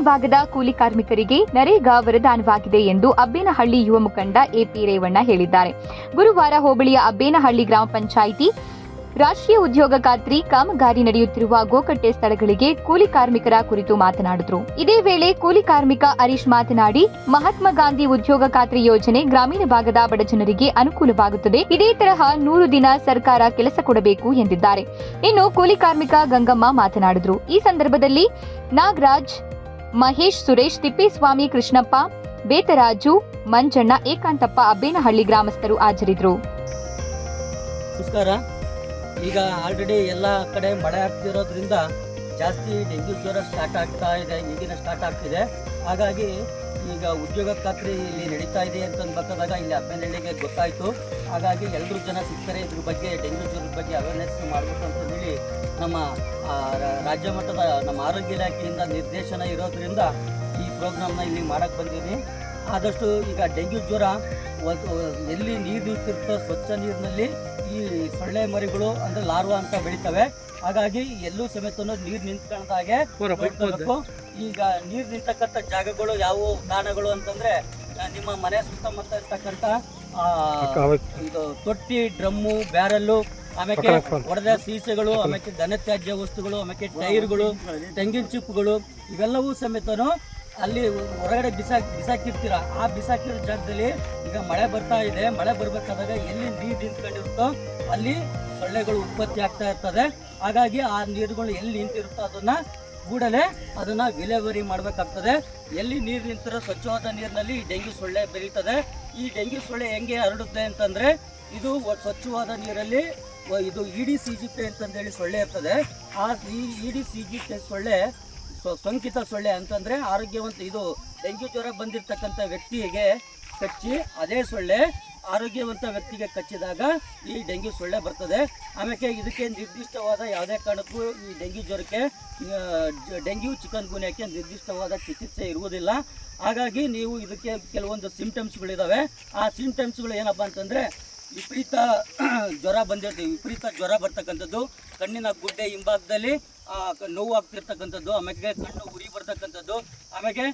ಭಾಗದ ಕೂಲಿ ಕಾರ್ಮಿಕರಿಗೆ ನರೇಗಾ ವರದಾನವಾಗಿದೆ ಎಂದು ಅಬ್ಬೇನಹಳ್ಳಿ ಯುವ ಮುಖಂಡ ಎಪಿ ರೇವಣ್ಣ ಹೇಳಿದ್ದಾರೆ. ಗುರುವಾರ ಹೋಬಳಿಯ ಅಬ್ಬೇನಹಳ್ಳಿ ಗ್ರಾಮ ಪಂಚಾಯಿತಿ ರಾಷ್ಟ್ರೀಯ ಉದ್ಯೋಗ ಖಾತ್ರಿ ಕಾಮಗಾರಿ ನಡೆಯುತ್ತಿರುವ ಗೋಕಟ್ಟೆ ಸ್ಥಳಗಳಿಗೆ ಕೂಲಿ ಕಾರ್ಮಿಕರ ಕುರಿತು ಮಾತನಾಡಿದರು. ಇದೇ ವೇಳೆ ಕೂಲಿ ಕಾರ್ಮಿಕ ಹರೀಶ್ ಮಾತನಾಡಿ, ಮಹಾತ್ಮ ಗಾಂಧಿ ಉದ್ಯೋಗ ಖಾತ್ರಿ ಯೋಜನೆ ಗ್ರಾಮೀಣ ಭಾಗದ ಬಡಜನರಿಗೆ ಅನುಕೂಲವಾಗುತ್ತದೆ. ಇದೇ ತರಹ ನೂರು ದಿನ ಸರ್ಕಾರ ಕೆಲಸ ಕೊಡಬೇಕು ಎಂದಿದ್ದಾರೆ. ಇನ್ನು ಕೂಲಿ ಕಾರ್ಮಿಕ ಗಂಗಮ್ಮ ಮಾತನಾಡಿದರು. ಈ ಸಂದರ್ಭದಲ್ಲಿ ನಾಗರಾಜ್, ಮಹೇಶ್, ಸುರೇಶ್, ತಿಪ್ಪೇಸ್ವಾಮಿ, ಕೃಷ್ಣಪ್ಪ ಬೇತರಾಜು ಮಂಜಣ್ಣ, ಏಕಾಂತಪ್ಪ, ಅಬ್ಬೇನಹಳ್ಳಿ ಗ್ರಾಮಸ್ಥರು ಹಾಜರಿದ್ದರು. ಈಗ ಆಲ್ರೆಡಿ ಎಲ್ಲ ಕಡೆ ಮಳೆ ಆಗ್ತಿರೋದ್ರಿಂದ ಜಾಸ್ತಿ ಡೆಂಗ್ಯೂ ಜ್ವರ ಸ್ಟಾರ್ಟ್ ಆಗ್ತಾ ಇದೆ, ಈಗಿನ ಸ್ಟಾರ್ಟ್ ಆಗ್ತಿದೆ. ಹಾಗಾಗಿ ಈಗ ಉದ್ಯೋಗ ಖಾತ್ರಿ ಇಲ್ಲಿ ನಡೀತಾ ಇದೆ ಅಂತ ಅನ್ಬೇಕಾದಾಗ ಇಲ್ಲಿ ಹಬ್ಬನಹಳ್ಳಿಗೆ ಗೊತ್ತಾಯಿತು. ಹಾಗಾಗಿ ಎಲ್ಲರೂ ಜನ ಸಿಗ್ತಾರೆ, ಇದ್ರ ಬಗ್ಗೆ ಡೆಂಗ್ಯೂ ಜ್ವರದ ಬಗ್ಗೆ ಅವೇರ್ನೆಸ್ ಮಾಡಬೇಕು ಅಂತ ಹೇಳಿ ನಮ್ಮ ರಾಜ್ಯ ಮಟ್ಟದ ನಮ್ಮ ಆರೋಗ್ಯ ಇಲಾಖೆಯಿಂದ ನಿರ್ದೇಶನ ಇರೋದ್ರಿಂದ ಈ ಪ್ರೋಗ್ರಾಮ್ನ ಇಲ್ಲಿ ಮಾಡಕ್ಕೆ ಬಂದೀನಿ ಆದಷ್ಟು ಈಗ ಡೆಂಗ್ಯೂ ಜ್ವರ ಎಲ್ಲಿ ನೀರು ನಿಂತಿರ್ತೋ ಸ್ವಚ್ಛ ನೀರಿನಲ್ಲಿ ಈ ಸೊಳ್ಳೆ ಮರಿಗಳು ಅಂದರೆ ಲಾರ್ವಾ ಅಂತ ಬೆಳಿತವೆ. ಹಾಗಾಗಿ ಎಲ್ಲೂ ಸಮೇತ ನೀರು ನಿಂತ್ಕೊಂಡಾಗೆ ಈಗ ನೀರು ನಿಂತಕ್ಕಂಥ ಜಾಗಗಳು ಯಾವುವು? ತಾಣಗಳು ಅಂತಂದ್ರೆ ನಿಮ್ಮ ಮನೆ ಸುತ್ತಮುತ್ತ ಇರ್ತಕ್ಕಂಥ ಆ, ಇದು ತೊಟ್ಟಿ ಡ್ರಮ್ಮು ಬ್ಯಾರಲ್ಲು ಆಮೇಲೆ ಒಡೆದ ಸೀಸೆಗಳು ಆಮೇಲೆ ದನತ್ಯಾಜ್ಯ ವಸ್ತುಗಳು ಆಮೇಲೆ ಟೈರ್ಗಳು ತೆಂಗಿನ ಚಿಪ್ಪುಗಳು ಇವೆಲ್ಲವೂ ಸಮೇತನು ಅಲ್ಲಿ ಹೊರಗಡೆ ಬಿಸಾಕಿ, ಬಿಸಾಕಿರ್ತೀರ? ಆ ಬಿಸಾಕಿರೋ ಜಾಗದಲ್ಲಿ ಈಗ ಮಳೆ ಬರ್ತಾ ಇದೆ. ಮಳೆ ಬರ್ಬೇಕಾದಾಗ ಎಲ್ಲಿ ನೀರು ನಿಂತ್ಕೊಂಡಿರುತ್ತೋ ಅಲ್ಲಿ ಸೊಳ್ಳೆಗಳು ಉತ್ಪತ್ತಿ ಆಗ್ತಾ ಇರ್ತದೆ. ಹಾಗಾಗಿ ಆ ನೀರುಗಳು ಎಲ್ಲಿ ನಿಂತಿರುತ್ತೋ ಅದನ್ನ ಕೂಡಲೇ ಅದನ್ನ ವಿಲೇವರಿ ಮಾಡಬೇಕಾಗ್ತದೆ. ಎಲ್ಲಿ ನೀರು ನಿಂತಿರೋ ಸ್ವಚ್ಛವಾದ ನೀರಿನಲ್ಲಿ ಈ ಡೆಂಗ್ಯೂ ಸೊಳ್ಳೆ ಬೆಳೀತದೆ. ಈ ಡೆಂಗ್ಯೂ ಸೊಳ್ಳೆ ಹೆಂಗೆ ಹರಡುತ್ತೆ ಅಂತಂದ್ರೆ ಇದು ಸ್ವಚ್ಛವಾದ ನೀರಲ್ಲಿ ಇದು ಇಡಿ ಸಿ ಅಂತಂದೇಳಿ ಸೊಳ್ಳೆ ಇರ್ತದೆ. ಆ ಈ ಇಡಿ ಸಿ ಸೊಳ್ಳೆ ಸೊ- ಸೋಂಕಿತ ಸೊಳ್ಳೆ ಅಂತಂದ್ರೆ ಆರೋಗ್ಯವಂತ ಇದು ಡೆಂಗ್ಯೂ ಜ್ವರ ಬಂದಿರತಕ್ಕಂಥ ವ್ಯಕ್ತಿಗೆ ಕಚ್ಚಿ, ಅದೇ ಸೊಳ್ಳೆ ಆರೋಗ್ಯವಂತ ವ್ಯಕ್ತಿಗೆ ಕಚ್ಚಿದಾಗ ಈ ಡೆಂಗ್ಯೂ ಸೊಳ್ಳೆ ಬರ್ತದೆ. ಆಮೇಲೆ ಇದಕ್ಕೆ ನಿರ್ದಿಷ್ಟವಾದ ಯಾವುದೇ ಕಾರಣಕ್ಕೂ ಈ ಡೆಂಗ್ಯೂ ಜ್ವರಕ್ಕೆ ಡೆಂಗ್ಯೂ ಚಿಕನ್ ಗುಣಕ್ಕೆ ನಿರ್ದಿಷ್ಟವಾದ ಚಿಕಿತ್ಸೆ ಇರುವುದಿಲ್ಲ. ಹಾಗಾಗಿ ನೀವು ಇದಕ್ಕೆ ಕೆಲವೊಂದು ಸಿಮ್ಟಮ್ಸ್ಗಳಿದ್ದಾವೆ ಆ ಸಿಂಟಮ್ಸ್ಗಳು ಏನಪ್ಪ ಅಂತಂದರೆ ವಿಪರೀತ ಜ್ವರ ಬಂದಿರ್ತೀವಿ. ವಿಪರೀತ ಜ್ವರ ಬರ್ತಕ್ಕಂಥದ್ದು. ಕಣ್ಣಿನ ಗುಡ್ಡೆ ಹಿಂಭಾಗದಲ್ಲಿ ನೋವು ಆಗ್ತಿರ್ತಕ್ಕಂಥದ್ದು ಆಮೇಲೆ ಕಣ್ಣು ಉರಿ ಬರ್ತಕ್ಕಂಥದ್ದು ಆಮೇಲೆ